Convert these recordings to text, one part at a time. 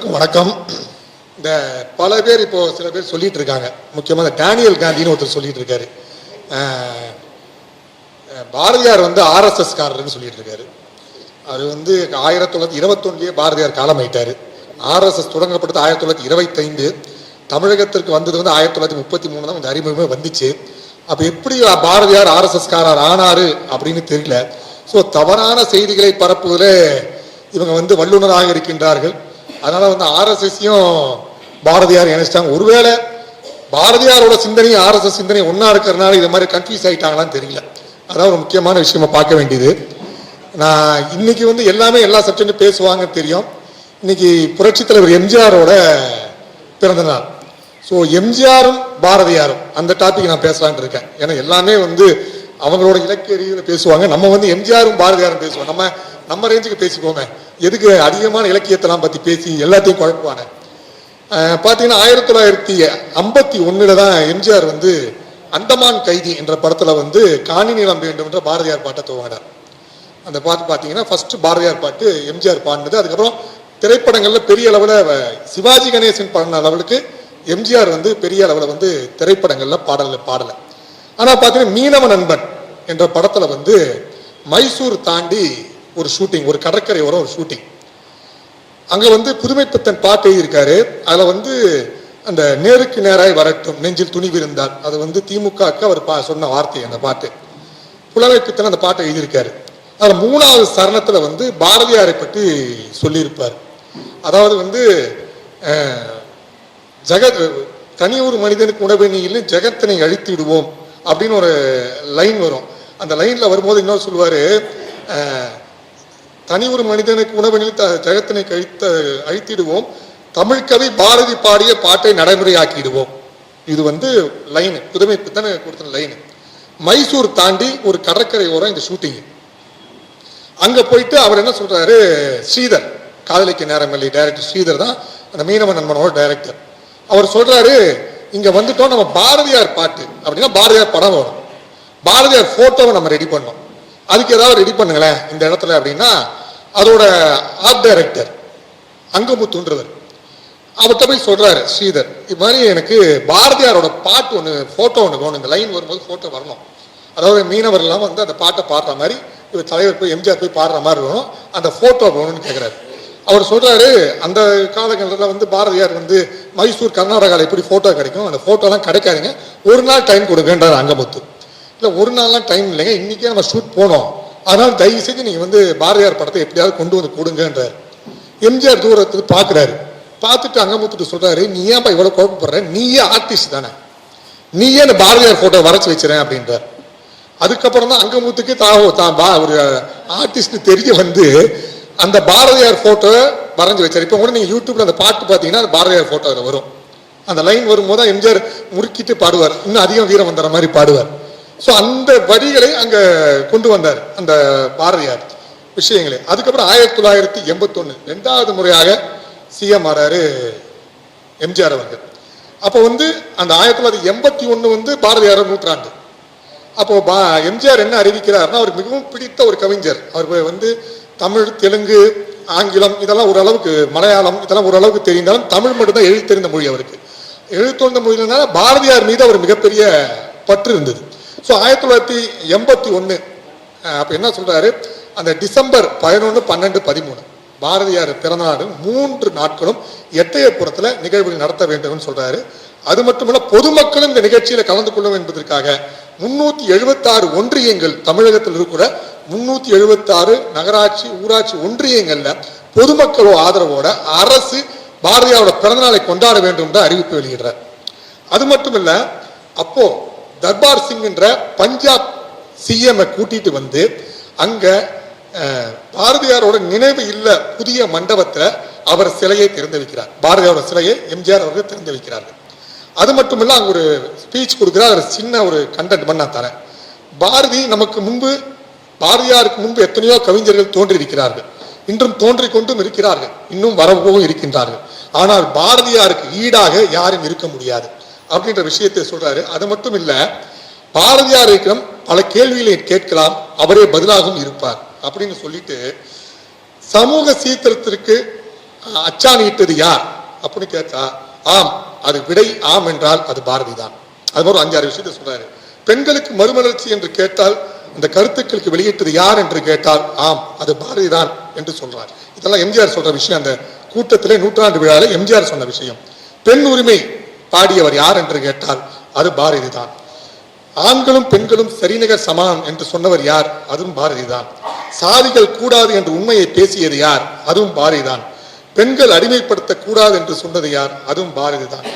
அனைவருக்கும் வணக்கம். இந்த பல பேர் இப்போ சில பேர் சொல்லிட்டு இருக்காங்க. முக்கியமாக இந்த டேனியல் காந்தின்னு ஒருத்தர் சொல்லிட்டு இருக்காரு. பாரதியார் வந்து ஆர்எஸ்எஸ் காரர்னு சொல்லிட்டு இருக்காரு. அது வந்து ஆயிரத்தி தொள்ளாயிரத்தி இருபத்தொன்னுலயே பாரதியார் காலமாயிட்டாரு. ஆர்எஸ்எஸ் தொடங்கப்பட்டது ஆயிரத்தி தொள்ளாயிரத்தி இருபத்தைந்து. தமிழகத்திற்கு வந்தது வந்து ஆயிரத்தி தொள்ளாயிரத்தி முப்பத்தி மூணு தான் வந்து அறிமுகமே வந்துச்சு. அப்போ எப்படி பாரதியார் ஆர்எஸ்எஸ் காரர் ஆனாரு அப்படின்னு தெரியல. ஸோ தவறான செய்திகளை பரப்புவதில் இவங்க வந்து வல்லுநராக இருக்கின்றார்கள். அதனால வந்து ஆர்எஸ்எஸ்ஸையும் பாரதியார் இணைச்சிட்டாங்க. ஒருவேளை பாரதியாரோட சிந்தனையும் ஆர்எஸ்எஸ் சிந்தனையும் ஒன்றா இருக்கிறனால இது மாதிரி கன்ஃபியூஸ் ஆகிட்டாங்களான்னு தெரியல. அதான் ஒரு முக்கியமான விஷயமா பார்க்க வேண்டியது. நான் இன்னைக்கு வந்து எல்லாமே எல்லா சப்ஜெக்டும் பேசுவாங்கன்னு தெரியும். இன்னைக்கு புரட்சித் தலைவர் எம்ஜிஆரோட பிறந்த நாள். ஸோ எம்ஜிஆரும் பாரதியாரும் அந்த டாபிக் நான் பேசலாம்னு இருக்கேன். ஏன்னா எல்லாமே வந்து அவங்களோட இலக்கிய ரீதியில் பேசுவாங்க. நம்ம வந்து எம்ஜிஆரும் பாரதியாரும் பேசுவோம். நம்ம நம்ம ரேஞ்சுக்கு பேசிக்கோங்க. எதுக்கு அதிகமான இலக்கியத்தெல்லாம் பற்றி பேசி எல்லாத்தையும் குழப்புவாங்க? பார்த்தீங்கன்னா ஆயிரத்தி தொள்ளாயிரத்தி ஐம்பத்தி ஒன்றில் தான் எம்ஜிஆர் வந்து அந்தமான் கைதி என்ற படத்தில் வந்து காணி நிலம் வேண்டும் என்ற பாரதியார் பாட்டை துவங்கினார். அந்த பாட்டு பார்த்தீங்கன்னா ஃபஸ்ட்டு பாரதியார் பாட்டு எம்ஜிஆர் பாடினது. அதுக்கப்புறம் திரைப்படங்களில் பெரிய அளவில் சிவாஜி கணேசன் பாடின அளவுக்கு எம்ஜிஆர் வந்து பெரிய அளவில் வந்து திரைப்படங்களில் பாடலை பாடலை. ஆனால் பார்த்தீங்கன்னா மீனவ நண்பன் என்ற படத்தில் வந்து மைசூர் தாண்டி ஒரு ஷூட்டிங் ஒரு கடற்கரை ஓரம் ஒரு ஷூட்டிங். அங்கே வந்து புதுமைப்பித்தன் பாட்டு எழுதியிருக்காரு. அதில் வந்து அந்த நேருக்கு நேராய் வரட்டும் நெஞ்சில் துணிவு இருந்தால் அது வந்து திமுகவுக்கு அவர் பா சொன்ன வார்த்தை அந்த பாட்டு. புலமைப்பித்தன் அந்த பாட்டை எழுதியிருக்காரு. அதில் மூணாவது சரணத்தில் வந்து பாரதியாரை பற்றி சொல்லியிருப்பார். அதாவது வந்து ஜெகத் தனி ஒரு மனிதனுக்கு உணவு இல்லை ஜெகத்தினை அழித்து விடுவோம். அப்படின்னு ஒரு லைன் வரும். அந்த லைனில் வரும்போது இன்னொரு சொல்லுவார் தனி ஒரு மனிதனுக்கு உணவனில் த- ஜெகத்தினை கழித்த அழித்திடுவோம். தமிழ்கவி பாரதி பாடிய பாட்டை நடைமுறையாக்கிடுவோம். இது வந்து லைனு புதுமை பித்தனை கொடுத்த லைனு மைசூர் தாண்டி ஒரு கடற்கரை ஓரம் இந்த ஷூட்டிங் அங்கே போயிட்டு அவர் என்ன சொல்கிறாரு ஸ்ரீதர் காதலிக்க நேரம் இல்லை. டைரக்டர் ஸ்ரீதர் தான் அந்த மீனவ நண்பனோட டைரக்டர் அவர் சொல்கிறாரு இங்கே வந்துட்டோம் நம்ம பாரதியார் பாட்டு. அப்படின்னா பாரதியார் படம் வரும். பாரதியார் ஃபோட்டோவை நம்ம ரெடி பண்ணோம். அதுக்கு ஏதாவது ரெடி பண்ணுங்களேன் இந்த இடத்துல அப்படின்னா அதோட ஆர்ட் டைரக்டர் அங்கமுத்துன்றவர் அவர்கிட்ட போய் சொல்கிறாரு ஸ்ரீதர் இது மாதிரி எனக்கு பாரதியாரோட பாட்டு ஒன்று ஃபோட்டோ ஒன்று வேணும். இந்த லைன் வரும்போது ஃபோட்டோ வரணும். அதாவது மீனவர்கள்லாம் வந்து அந்த பாட்டை பாடுற மாதிரி இவர் தலைவர் போய் எம்ஜிஆர் போய் பாடுற மாதிரி வேணும். அந்த ஃபோட்டோ வேணும்னு கேட்குறாரு அவர் சொல்கிறாரு அந்த காலகட்டத்தில் வந்து பாரதியார் வந்து மைசூர் கர்நாடகாவில் எப்படி ஃபோட்டோ கிடைக்கும். அந்த ஃபோட்டோலாம் கிடைக்காதுங்க. ஒரு நாள் டைம் கொடுங்கன்றார் அங்கமுத்து. இல்லை ஒரு நாள்லாம் டைம் இல்லைங்க. இன்னைக்கே நம்ம ஷூட் போனோம். அதனால் தயவு செஞ்சு நீங்கள் வந்து பாரதியார் படத்தை எப்படியாவது கொண்டு வந்து கொடுங்கன்றார். எம்ஜிஆர் தூரத்துக்கு பார்க்குறாரு. பார்த்துட்டு அங்கமுத்துட்டு சொல்கிறாரு நீ ஏன்ப்பா இவ்வளோ குழப்பப்படுற நீயே ஆர்டிஸ்ட் தானே. நீயே அந்த பாரதியார் ஃபோட்டோ வரைச்சி வச்சுறேன் அப்படின்றார். அதுக்கப்புறம் தான் அங்கமுத்துக்கு தான் தான் பா ஒரு ஆர்டிஸ்ட் தெரிய வந்து அந்த பாரதியார் போட்டோ வரைஞ்சு வச்சார். இப்போ கூட நீங்கள் யூடியூப்ல அந்த பாட்டு பார்த்தீங்கன்னா அந்த பாரதியார் போட்டோ அதில் வரும். அந்த லைன் வரும்போது எம்ஜிஆர் முறுக்கிட்டு பாடுவார். இன்னும் அதிகம் வீரம் வந்துற மாதிரி பாடுவார். ஸோ அந்த வரிகளை அங்கே கொண்டு வந்தார் அந்த பாரதியார் விஷயங்களே. அதுக்கப்புறம் ஆயிரத்தி தொள்ளாயிரத்தி எண்பத்தொன்னு ரெண்டாவது முறையாக சிஎம் ஆறாரு எம்ஜிஆர் அவர்கள். அப்போ வந்து அந்த ஆயிரத்தி தொள்ளாயிரத்தி எண்பத்தி ஒன்று வந்து பாரதியார் நூற்றாண்டு. அப்போ பா எம்ஜிஆர் என்ன அறிவிக்கிறார்னா அவருக்கு மிகவும் பிடித்த ஒரு கவிஞர். அவர் வந்து தமிழ் தெலுங்கு ஆங்கிலம் இதெல்லாம் ஓரளவுக்கு மலையாளம் இதெல்லாம் ஓரளவுக்கு தெரிந்தாலும் தமிழ் மட்டும்தான் எழுத்தெறிந்த மொழி அவருக்கு. எழுத்தொழிந்த மொழினால பாரதியார் மீது அவர் மிகப்பெரிய பற்று இருந்தது. ஸோ ஆயிரத்தி தொள்ளாயிரத்தி எண்பத்தி ஒன்று அப்போ என்ன சொல்கிறாரு அந்த டிசம்பர் பதினொன்று பன்னெண்டு பதிமூணு பாரதியார் பிறந்தநாடு மூன்று நாட்களும் எட்டயபுரத்தில் நிகழ்வுகள் நடத்த வேண்டும்னு சொல்கிறாரு அது மட்டுமல்ல பொதுமக்களும் இந்த நிகழ்ச்சியில் கலந்து கொள்ளும் என்பதற்காக முன்னூற்றி எழுபத்தாறு ஒன்றியங்கள் தமிழகத்தில் இருக்கிற முன்னூத்தி எழுபத்தாறு நகராட்சி ஊராட்சி ஒன்றியங்கள்ல பொதுமக்களோ ஆதரவோட அரசு பாரதியாரோட பிறந்தநாளை கொண்டாட வேண்டும் என்று அறிவிப்பு வெளியிடுறார். அது மட்டும் இல்ல அப்போ தர்பார் சிங் என்ற பஞ்சாப் சிஎம் கூட்டிட்டு வந்து அங்க பாரதியாரோட நினைவு இல்ல புதிய மண்டபத்தில் அவர் சிலையை திறந்து வைக்கிறார். பாரதியாரோட சிலையை எம்ஜிஆர் அவர்கள் திறந்து வைக்கிறார்கள். அது மட்டும் இல்ல அங்க ஒரு ஸ்பீச் கொடுக்கிறார். ஒரு சின்ன ஒரு கண்டென்ட் பண்ண தரேன். பாரதி நமக்கு முன்பு பாரதியாருக்கு முன்பு எத்தனையோ கவிஞர்கள் தோன்றியிருக்கிறார்கள். இன்றும் தோன்றிக் கொண்டும் இருக்கிறார்கள். இன்னும் வரவும் இருக்கின்றார்கள். ஆனால் பாரதியாருக்கு ஈடாக யாரும் இருக்க முடியாது. அப்படின்ற விஷயத்தை சொல்றாரு. அது மட்டும் இல்ல பாரதியாரிடம் பல கேள்விகளை கேட்கலாம் அவரே பதிலாகவும் இருப்பார் அப்படின்னு சொல்லிட்டு சமூக சீத்திரத்திற்கு அஹ், அச்சாணியிட்டது யார் அப்படின்னு கேட்டா ஆம் அது விடை ஆம் என்றால் அது பாரதி தான் அது மாதிரி ஒரு அஞ்சாறு விஷயத்தை சொல்றாரு. பெண்களுக்கு மறுமலர்ச்சி என்று கேட்டால் இந்த கருத்துக்களுக்கு வெளியிட்டது யார் என்று கேட்டால் ஆம் அது பாரதிதான் என்று சொல்றார். இதெல்லாம் எம்ஜிஆர் சொல்ற விஷயம். அந்த கூட்டத்திலே நூற்றாண்டு விழாவில் எம்ஜிஆர் சொன்ன விஷயம். பெண் உரிமை பாடியவர் யார் என்று கேட்டால் அது பாரதி தான் ஆண்களும் பெண்களும் சரிநிகர் சமானம் என்று சொன்னவர் யார்? அதுவும் பாரதி தான் சாதிகள் கூடாது என்று உண்மையை பேசியது யார்? அதுவும் பாரதி தான் பெண்கள் அடிமைப்படுத்த கூடாது என்று சொன்னது யார்? அதுவும் பாரதி தான்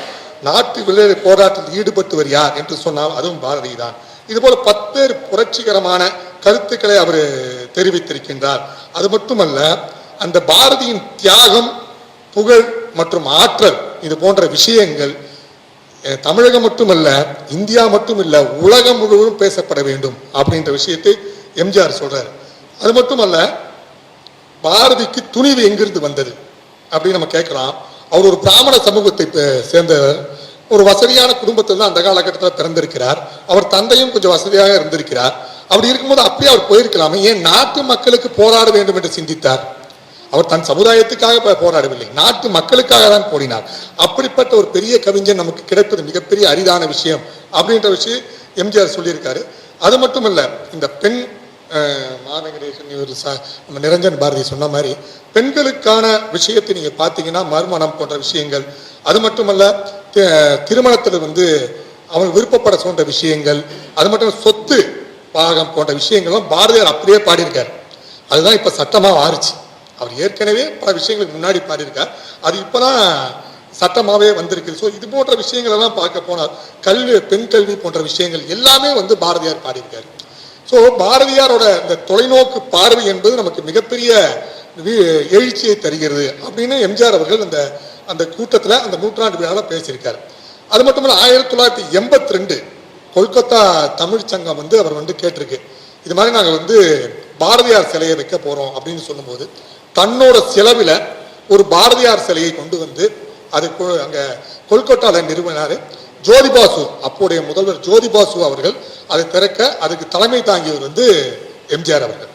நாட்டு விளையாட்டு போராட்டத்தில் ஈடுபட்டவர் யார் என்று சொன்னால் அதுவும் பாரதி தான் இது போல பல்வேறு புரட்சிகரமான கருத்துக்களை அவர் தெரிவித்திருக்கின்றார். அது மட்டுமல்ல அந்த பாரதியின் தியாகம் புகழ் மற்றும் ஆற்றல் இது போன்ற விஷயங்கள் தமிழகம் மட்டுமல்ல இந்தியா மட்டும் இல்லை உலகம் முழுவதும் பேசப்பட வேண்டும் அப்படின்ற விஷயத்தை எம்ஜிஆர் சொல்றாரு. அது மட்டுமல்ல பாரதிக்கு துணிவு எங்கிருந்து வந்தது? அப்படின்னு நம்ம கேட்கலாம். அவர் ஒரு பிராமண சமூகத்தை பே- சேர்ந்தவர். ஒரு வசதியான குடும்பத்தில் தான் அந்த காலகட்டத்தில் பிறந்திருக்கிறார். அவர் தந்தையும் கொஞ்சம் வசதியாக இருந்திருக்கிறார். அப்படி இருக்கும்போது அப்படியே அவர் போயிருக்கலாமே? ஏன் நாட்டு மக்களுக்கு போராட வேண்டும் என்று சிந்தித்தார்? அவர் தன் சமுதாயத்துக்காக போராடவில்லை. நாட்டு மக்களுக்காக தான் போடினார் அப்படிப்பட்ட ஒரு பெரிய கவிஞன் நமக்கு கிடைப்பது மிகப்பெரிய அரிதான விஷயம் அப்படின்ற விஷயம் எம்ஜிஆர் சொல்லியிருக்காரு. அது மட்டும் இல்லை இந்த பெண் அஹ், இவர் நம்ம நிரஞ்சன் பாரதி சொன்ன மாதிரி பெண்களுக்கான விஷயத்தை நீங்க பார்த்தீங்கன்னா மறுமணம் போன்ற விஷயங்கள். அது மட்டுமல்ல திருமணத்தில் வந்து அவங்க விருப்பப்பட சொன்ன விஷயங்கள் அது மட்டும் சொத்து பாகம் போன்ற விஷயங்களும் பாரதியார் அப்படியே பாடியிருக்கார். அதுதான் இப்போ சட்டமாக மாறுச்சு. அவர் ஏற்கனவே பல விஷயங்களுக்கு முன்னாடி பாடியிருக்கார். அது இப்பதான் சட்டமாகவே வந்திருக்கு ஸோ இது போன்ற விஷயங்கள் எல்லாம் பார்க்க போனால் கல்வி பெண் கல்வி போன்ற விஷயங்கள் எல்லாமே வந்து பாரதியார் பாடியிருக்காரு. ஸோ பாரதியாரோட இந்த தொலைநோக்கு பார்வை என்பது நமக்கு மிகப்பெரிய எழுச்சியை தருகிறது அப்படின்னு எம்ஜிஆர் அவர்கள் அந்த அந்த கூட்டத்தில் அந்த நூற்றாண்டு விழாவில் பேசியிருக்காரு. அது மட்டும் இல்லை ஆயிரத்தி தொள்ளாயிரத்தி எண்பத்தி ரெண்டு கொல்கத்தா தமிழ் சங்கம் வந்து அவர் வந்து கேட்டிருக்கு. இது மாதிரி நாங்கள் வந்து பாரதியார் சிலையை வைக்க போகிறோம் அப்படின்னு சொல்லும்போது தன்னோட செலவில் ஒரு பாரதியார் சிலையை கொண்டு வந்து அது அங்கே கொல்கத்தாவில் நிறுவனார். ஜோதிபாசு அப்போடைய முதல்வர் ஜோதிபாசு அவர்கள் அதை திறக்க அதுக்கு தலைமை தாங்கியவர் வந்து எம்ஜிஆர் அவர்கள்.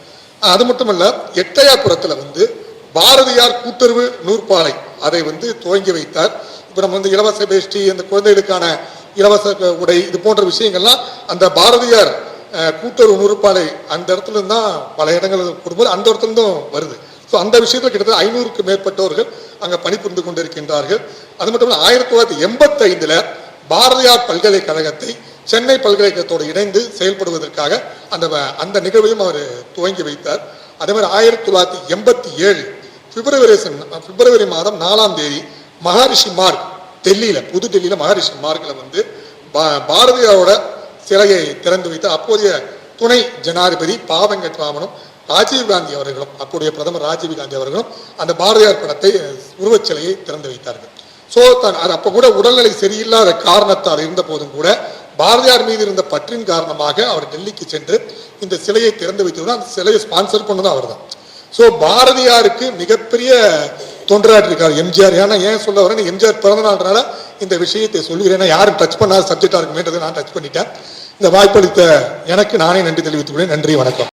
அது மட்டுமல்ல எட்டையாபுரத்தில் வந்து பாரதியார் கூட்டுறவு நூற்பாலை. அதை வந்து துவங்கி வைத்தார். இப்போ நம்ம வந்து இலவச வேஷ்டி அந்த குழந்தைகளுக்கான இலவச உடை இது போன்ற விஷயங்கள்லாம் அந்த பாரதியார் கூட்டுறவு நூற்பாலை அந்த இடத்துல தான் பல இடங்கள் கொடுக்கும்போது அந்த இடத்துல இருந்தும் வருது. ஸோ அந்த விஷயத்தில் கிட்டத்தட்ட ஐநூறுக்கு மேற்பட்டவர்கள் அங்கே பணிபுரிந்து கொண்டிருக்கின்றார்கள். அது மட்டும் இல்லை ஆயிரத்தி தொள்ளாயிரத்தி எண்பத்தி பாரதியார் பல்கலைக்கழகத்தை சென்னை பல்கலைக்கழகத்தோடு இணைந்து செயல்படுவதற்காக அந்த வ- அந்த நிகழ்வையும் அவர் துவங்கி வைத்தார். அதே மாதிரி ஆயிரத்தி தொள்ளாயிரத்தி எண்பத்தி ஏழு பிப்ரவரி பிப்ரவரி மாதம் நாலாம் தேதி மகாரிஷி மார்க் டெல்லியில் புது டெல்லியில் மகாரிஷி மார்க்கில் வந்து பா- பாரதியாரோட சிலையை திறந்து வைத்து அப்போதைய துணை ஜனாதிபதி பாவங்கட்ராமனும் ராஜீவ் காந்தி அவர்களும் அப்போதைய பிரதமர் ராஜீவ் காந்தி அவர்களும் அந்த பாரதியார் படத்தை உருவச் சிலையை திறந்து வைத்தார்கள். ஸோ தான் அது அப்போ கூட உடல்நிலை சரியில்லாத காரணத்தால் இருந்த போதும் கூட பாரதியார் மீது இருந்த பற்றின் காரணமாக அவர் டெல்லிக்கு சென்று இந்த சிலையை திறந்து வைத்து அந்த சிலையை ஸ்பான்சர் பண்ணதும் அவர்தான். ஸோ பாரதியாருக்கு மிகப்பெரிய தொண்டராட்டிருக்கார் எம்ஜிஆர். ஏன்னா ஏன் சொல்ல வரேன் எம்ஜிஆர் பிறந்த நாள்னால இந்த விஷயத்தை சொல்லுகிறேன். ஏன்னா யாரும் டச் பண்ணாத சப்ஜெக்டாக இருக்குமேன்றதை நான் டச் பண்ணிட்டேன். இந்த வாய்ப்பளித்த எனக்கு நானே நன்றி தெரிவித்துக்கிறேன் நன்றி வணக்கம்.